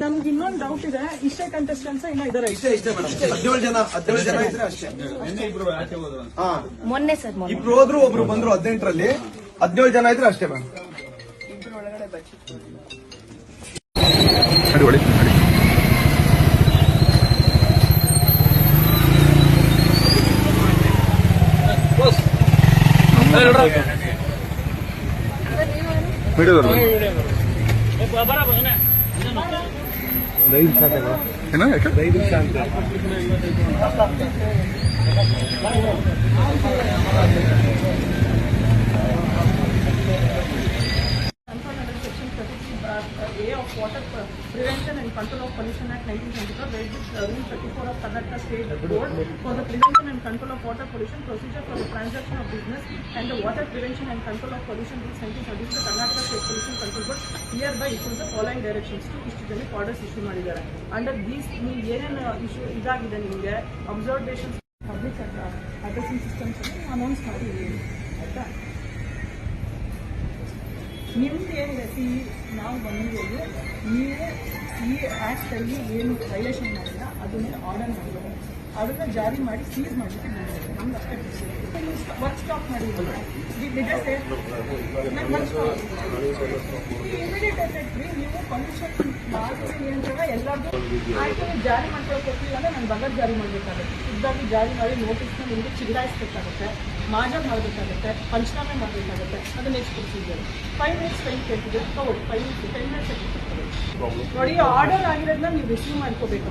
ನಮ್ಗೆ ಇನ್ನೊಂದು ಡೌಟ್ ಇದೆ. ಇಷ್ಟೇ ಕಂಟೆಸ್ಟೆಂಟ್ಸ್ ಇನ್ನ ಇದಾರೆ. ಇಷ್ಟೇ ಇಷ್ಟೇ ಮೇಡಮ್ ಹದಿನೇಳು ಜನ ಹದಿನೇಳು ಜನ ಇದ್ರೆ ಅಷ್ಟೇ. ಹಾ. ಮೊನ್ನೆ ಸರ್ ಮೊನ್ನೆ. ಇಬ್ರು ಹೋದ್ರು ಒಬ್ರು ಬಂದ್ರು ಹದಿನೆಂಟರಲ್ಲಿ. ಹದಿನೇಳು ಜನ ಇದ್ರೆ ಅಷ್ಟೇ ಮೇಡಮ್ ನಡಿ ಒಳಗೆ ನಡಿ. Section 33 uh, Water Prevention and Control of Pollution Act 1974, read with uh, Rule 34 of Karnataka State Board for the prevention and control of water pollution procedure for the transaction of business and the water prevention and control of pollution rules 1973 the Karnataka State control board hereby issues the following directions to ಇಷ್ಟು ಜನಕ್ಕೆ orders issue ಮಾಡಿದ್ದಾರೆ. Under these ನೀವು ಏನೇನು issue ಇದಾಗಿದೆ ನಿಮಗೆ observations public addressing systems announce ಮಾಡಿದ್ದೀವಿ. ಆಯ್ತಾ? ನಿಮ್ದು ಏನಿದೆ? ಸಿ ನಾವು ಬಂದಿರೋದು, ನೀವು ಈ ಆ್ಯಕ್ಟಲ್ಲಿ ಏನು ವೈಲೇಷನ್ ಮಾಡಿಲ್ಲ, ಅದನ್ನೇ ಆರ್ಡರ್ ಮಾಡಿದ್ದಾರೆ ಅದನ್ನ ಜಾರಿ ಮಾಡಿ ಸೀಸ್ ಮಾಡಲಿಕ್ಕೆ ವರ್ಕ್ ಸ್ಟಾಪ್ ಮಾಡಿದ್ದೀವಿ ಇಮಿಡಿಯೇಟ್ ಎಫೆಕ್ಟ್ರಿ ನೀವು ಪರ್ಮಿಷನ್ ಮಾಡ್ತೀವಿ ಅಂತ ಎಲ್ಲರಿಗೂ ನೀವು ಜಾರಿ ಮಾಡ್ಕೊಳಕ್ ಕೊಟ್ಟಿಲ್ಲ ಅಂದ್ರೆ ನಾನು ಬಗರ್ ಜಾರಿ ಮಾಡ್ಬೇಕಾಗುತ್ತೆ ಖುದ್ದಾಗಿ ಜಾರಿ ಮಾಡಿ ನೋಟಿಸ್ನ ನಿಮ್ಗೆ ಚಿಗುರಾಯಿಸ್ಬೇಕಾಗುತ್ತೆ ಮಾಜ ಮಾಡಬೇಕಾಗುತ್ತೆ ಪಂಚನಾಮೆ ಮಾಡಬೇಕಾಗುತ್ತೆ ಅದು next procedure five minutes time ಕೇಳ್ತಿದ್ರೆ ತಗೊಳ್ಳಿ ಫೈವ್ ಮಿನಿಟ್ಸ್ ಟೆನ್ ಮಿನಿಟ್ಸ್ ನೋಡಿ ಆರ್ಡರ್ ಆಗಿರೋದನ್ನ ನೀವು ರಿಸೀವ್ ಮಾಡ್ಕೋಬೇಕು.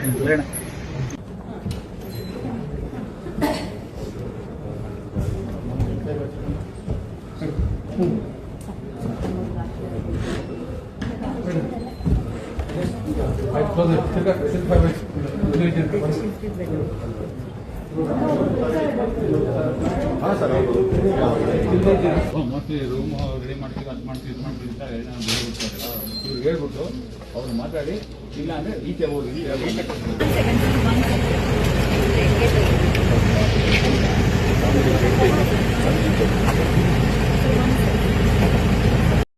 I close it. Take a, take mostly room ready ಮಾಡ್ತೀವಿ, ಅದು ಮಾಡ್ತೀವಿ, ಇದು ಮಾಡ್ತೀವಿ ಅಂತ ಏನಾದ್ರು ಇವ್ರು ಹೇಳ್ಬಿಟ್ಟು ಅವ್ರು ಮಾತಾಡಿ, ಇಲ್ಲ ಅಂದ್ರೆ ಈಚೆ ಹೋಗಿ second.